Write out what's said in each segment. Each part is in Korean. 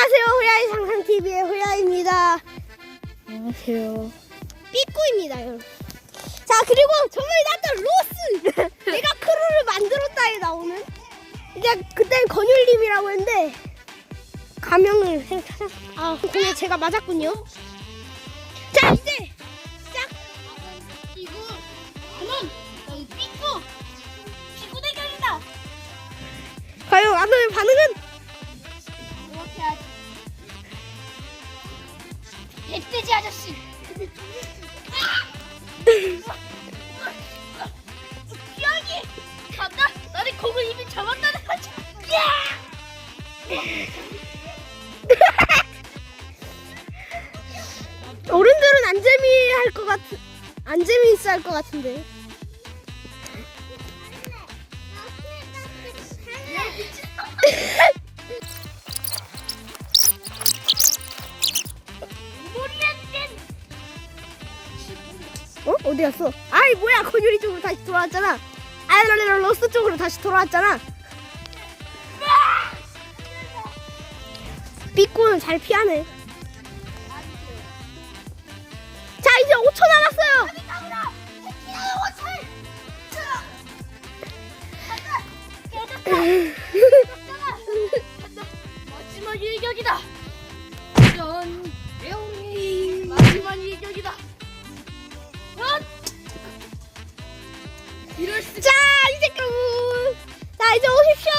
안녕하세요. 호야의 상상TV의 호야입니다. 안녕하세요. 삐꾸입니다, 여러분. 자, 그리고 저번에 나왔던 로스! 내가 크루를 만들었다에 나오는. 이제 그땐 건율님이라고 했는데, 가명을 찾았, 아, 근데 제가 맞았군요. 자, 이제, 시작! 이거 그만 삐꾸 삐꾸 대결이다. 과연 아너의 반응은? 멧돼지 아저씨. 피하기 간다. 나는 공을 이미 잡았다는 거지. 야! 어른들은 안 재미할 것 같, 안 재미있어 할 것 같은데. 어? 어디 갔어? 아이 뭐야 건율이 쪽으로 다시 돌아왔잖아. 아이라라 로스 쪽으로 다시 돌아왔잖아. 삐꾸는 잘 피하네. 자 이제 5초 남았어요. 마지막 일격이다. 이럴 수. 자 이제 그. 자 이제 오십시오.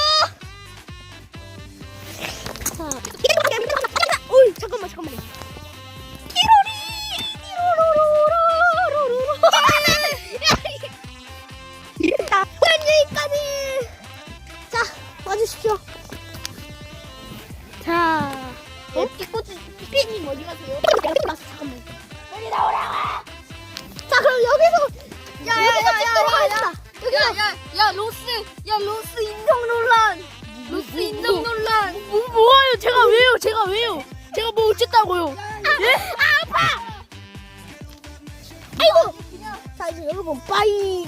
자, 어이 잠깐만 잠깐만. 띠로리 띠로로로로로로로. 자 여기까지. 자 와주십시오. 자. 어? 삐삐님 어디 가세요? 잠깐만. 빨리 나오라고! 자 그럼 여기서 야, 야, 여기서 야, 찍도록 야, 야, 하겠습니다. 여기서 야, 야, 로스, 야, 로스 인성 논란. 로스 뭐, 인성 뭐. 논란. 뭐, 뭐예요? 제가 왜요? 제가 왜요? 제가 뭐 어쨌다고요? 예? 아 아파. 아이고. 자 이제 여러분 빠이.